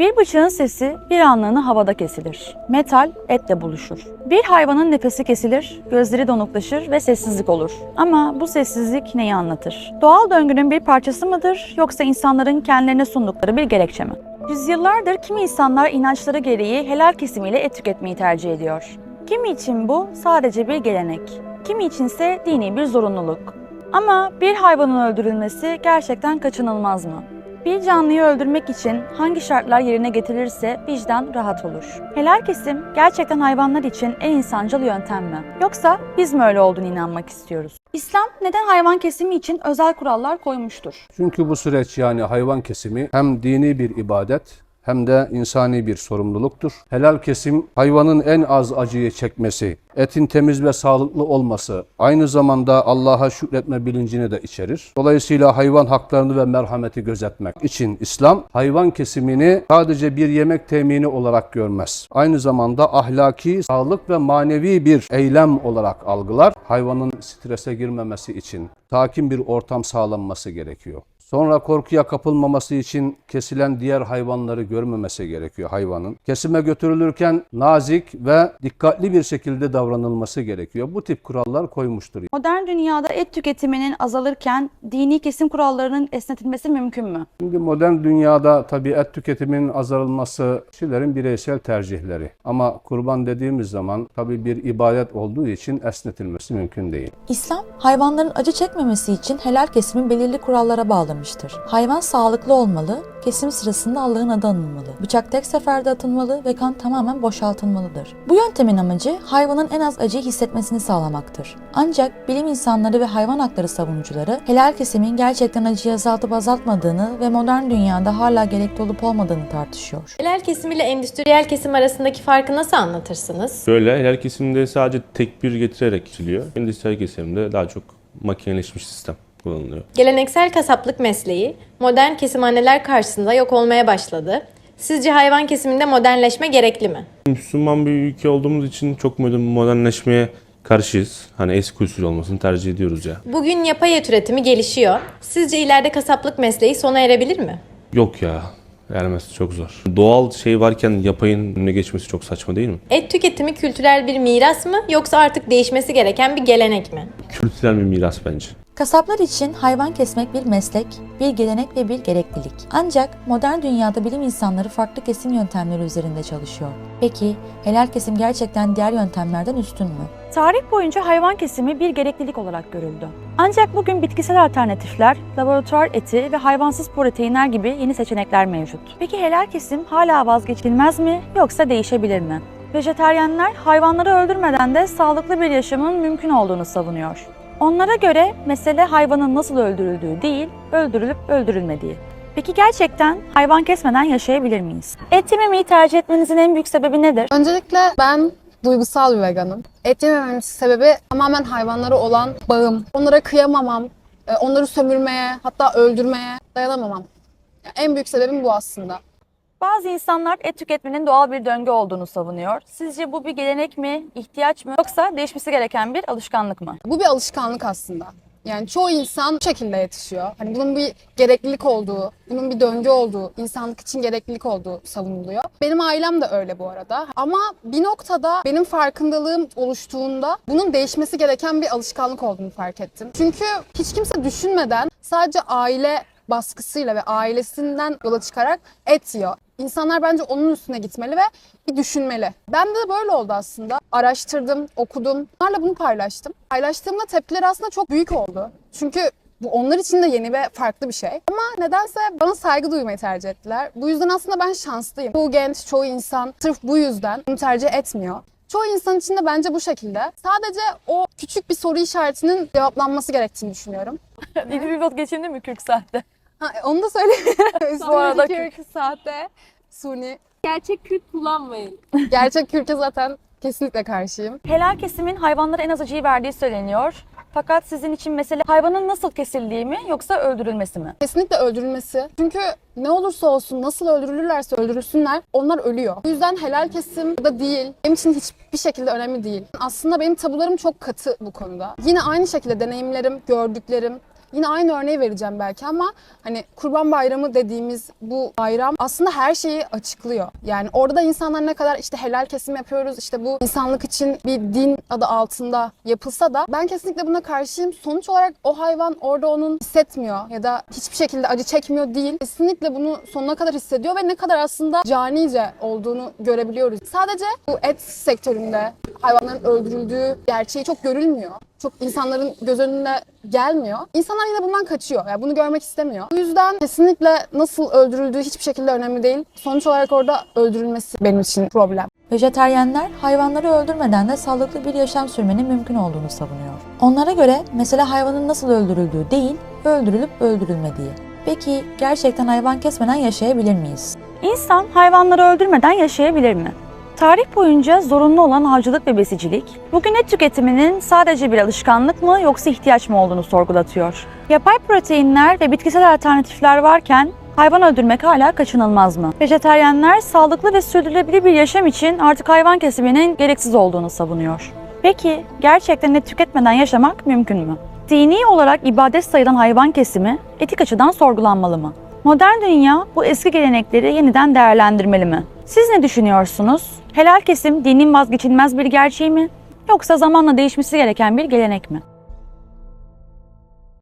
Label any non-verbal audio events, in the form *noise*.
Bir bıçağın sesi bir anlığına havada kesilir. Metal etle buluşur. Bir hayvanın nefesi kesilir, gözleri donuklaşır ve sessizlik olur. Ama bu sessizlik neyi anlatır? Doğal döngünün bir parçası mıdır yoksa insanların kendilerine sundukları bir gerekçe mi? Yüzyıllardır kimi insanlar inançları gereği helal kesimiyle et tüketmeyi tercih ediyor. Kimi için bu sadece bir gelenek, kimi içinse dini bir zorunluluk. Ama bir hayvanın öldürülmesi gerçekten kaçınılmaz mı? Bir canlıyı öldürmek için hangi şartlar yerine getirilirse vicdan rahat olur. Helal kesim gerçekten hayvanlar için en insancıl yöntem mi? Yoksa biz mi öyle olduğunu inanmak istiyoruz? İslam neden hayvan kesimi için özel kurallar koymuştur? Çünkü bu süreç yani hayvan kesimi hem dini bir ibadet hem de insani bir sorumluluktur. Helal kesim hayvanın en az acıyı çekmesi, etin temiz ve sağlıklı olması, aynı zamanda Allah'a şükretme bilincini de içerir. Dolayısıyla hayvan haklarını ve merhameti gözetmek için İslam hayvan kesimini sadece bir yemek temini olarak görmez. Aynı zamanda ahlaki, sağlık ve manevi bir eylem olarak algılar. Hayvanın strese girmemesi için sakin bir ortam sağlanması gerekiyor. Sonra korkuya kapılmaması için kesilen diğer hayvanları görmemesi gerekiyor hayvanın. Kesime götürülürken nazik ve dikkatli bir şekilde davranılması gerekiyor. Bu tip kurallar koymuştur. Modern dünyada et tüketiminin azalırken dini kesim kurallarının esnetilmesi mümkün mü? Şimdi modern dünyada tabii et tüketiminin azalması kişilerin bireysel tercihleri. Ama kurban dediğimiz zaman tabii bir ibadet olduğu için esnetilmesi mümkün değil. İslam, hayvanların acı çekmemesi için helal kesimin belirli kurallara bağlamıştır. Hayvan sağlıklı olmalı, kesim sırasında Allah'ın adı anılmalı. Bıçak tek seferde atılmalı ve kan tamamen boşaltılmalıdır. Bu yöntemin amacı hayvanın en az acıyı hissetmesini sağlamaktır. Ancak bilim insanları ve hayvan hakları savunucuları helal kesimin gerçekten acıyı azaltıp azaltmadığını ve modern dünyada hala gerekli olup olmadığını tartışıyor. Helal kesim ile endüstriyel kesim arasındaki farkı nasıl anlatırsınız? Böyle helal kesimde sadece tekbir getirerek kesiliyor. Endüstriyel kesimde daha çok makineleşmiş sistem kullanılıyor. Geleneksel kasaplık mesleği modern kesimhaneler karşısında yok olmaya başladı. Sizce hayvan kesiminde modernleşme gerekli mi? Müslüman bir ülke olduğumuz için çok modern- modernleşmeye karşıyız. Hani eski usul olmasını tercih ediyoruz ya. Bugün yapay et üretimi gelişiyor. Sizce ileride kasaplık mesleği sona erebilir mi? Yok ya. Ermesi çok zor. Doğal şey varken yapayın önüne geçmesi çok saçma değil mi? Et tüketimi kültürel bir miras mı yoksa artık değişmesi gereken bir gelenek mi? Kültürel bir miras bence. Kasaplar için hayvan kesmek bir meslek, bir gelenek ve bir gereklilik. Ancak modern dünyada bilim insanları farklı kesim yöntemleri üzerinde çalışıyor. Peki helal kesim gerçekten diğer yöntemlerden üstün mü? Tarih boyunca hayvan kesimi bir gereklilik olarak görüldü. Ancak bugün bitkisel alternatifler, laboratuvar eti ve hayvansız proteinler gibi yeni seçenekler mevcut. Peki helal kesim hala vazgeçilmez mi yoksa değişebilir mi? Vejeteryenler hayvanları öldürmeden de sağlıklı bir yaşamın mümkün olduğunu savunuyor. Onlara göre mesele hayvanın nasıl öldürüldüğü değil, öldürülüp öldürülmediği. Peki gerçekten hayvan kesmeden yaşayabilir miyiz? Et yememeyi tercih etmenizin en büyük sebebi nedir? Öncelikle ben duygusal bir veganım. Et yemememin sebebi tamamen hayvanlara olan bağım. Onlara kıyamamam, e, onları sömürmeye, hatta öldürmeye dayanamamam. En büyük sebebim bu aslında. Bazı insanlar et tüketmenin doğal bir döngü olduğunu savunuyor. Sizce bu bir gelenek mi, ihtiyaç mı yoksa değişmesi gereken bir alışkanlık mı? Bu bir alışkanlık aslında. Yani çoğu insan bu şekilde yetişiyor. Hani bunun bir gereklilik olduğu, bunun bir döngü olduğu, insanlık için gereklilik olduğu savunuluyor. Benim ailem de öyle bu arada. Ama bir noktada benim farkındalığım oluştuğunda bunun değişmesi gereken bir alışkanlık olduğunu fark ettim. Çünkü hiç kimse düşünmeden sadece aile baskısıyla ve ailesinden yola çıkarak et yiyor. İnsanlar bence onun üstüne gitmeli ve bir düşünmeli. Ben de böyle oldu aslında. Araştırdım, okudum. Onlarla bunu paylaştım. Paylaştığımda tepkiler aslında çok büyük oldu. Çünkü bu onlar için de yeni ve farklı bir şey. Ama nedense bana saygı duymayı tercih ettiler. Bu yüzden aslında ben şanslıyım. Çoğu genç, çoğu insan sırf bu yüzden bunu tercih etmiyor. Çoğu insan için de bence bu şekilde. Sadece o küçük bir soru işaretinin cevaplanması gerektiğini düşünüyorum. *laughs* Yeni bir bot geçimde mi 40 saatte? Ha, onu da söyleyeyim. *laughs* Bu arada Sonraki saatte suni. Gerçek kürk kullanmayın. Gerçek kürke zaten kesinlikle karşıyım. Helal kesimin hayvanlara en az acıyı verdiği söyleniyor. Fakat sizin için mesele hayvanın nasıl kesildiği mi yoksa öldürülmesi mi? Kesinlikle öldürülmesi. Çünkü ne olursa olsun nasıl öldürülürlerse öldürülsünler onlar ölüyor. Bu yüzden helal kesim da değil benim için hiçbir şekilde önemli değil. Aslında benim tabularım çok katı bu konuda. Yine aynı şekilde deneyimlerim, gördüklerim, Yine aynı örneği vereceğim belki ama hani Kurban Bayramı dediğimiz bu bayram aslında her şeyi açıklıyor. Yani orada da insanlar ne kadar işte helal kesim yapıyoruz işte bu insanlık için bir din adı altında yapılsa da ben kesinlikle buna karşıyım. Sonuç olarak o hayvan orada onun hissetmiyor ya da hiçbir şekilde acı çekmiyor değil. Kesinlikle bunu sonuna kadar hissediyor ve ne kadar aslında canice olduğunu görebiliyoruz. Sadece bu et sektöründe hayvanların öldürüldüğü gerçeği çok görülmüyor. Çok insanların göz önüne gelmiyor. İnsanlar yine bundan kaçıyor. Yani bunu görmek istemiyor. Bu yüzden kesinlikle nasıl öldürüldüğü hiçbir şekilde önemli değil. Sonuç olarak orada öldürülmesi benim için problem. Vejeteryenler hayvanları öldürmeden de sağlıklı bir yaşam sürmenin mümkün olduğunu savunuyor. Onlara göre mesele hayvanın nasıl öldürüldüğü değil, öldürülüp öldürülmediği. Peki gerçekten hayvan kesmeden yaşayabilir miyiz? İnsan hayvanları öldürmeden yaşayabilir mi? Tarih boyunca zorunlu olan avcılık ve besicilik, bugün et tüketiminin sadece bir alışkanlık mı yoksa ihtiyaç mı olduğunu sorgulatıyor. Yapay proteinler ve bitkisel alternatifler varken hayvan öldürmek hala kaçınılmaz mı? Vejeteryenler sağlıklı ve sürdürülebilir bir yaşam için artık hayvan kesiminin gereksiz olduğunu savunuyor. Peki gerçekten et tüketmeden yaşamak mümkün mü? Dini olarak ibadet sayılan hayvan kesimi etik açıdan sorgulanmalı mı? Modern dünya bu eski gelenekleri yeniden değerlendirmeli mi? Siz ne düşünüyorsunuz? Helal kesim dinin vazgeçilmez bir gerçeği mi? Yoksa zamanla değişmesi gereken bir gelenek mi?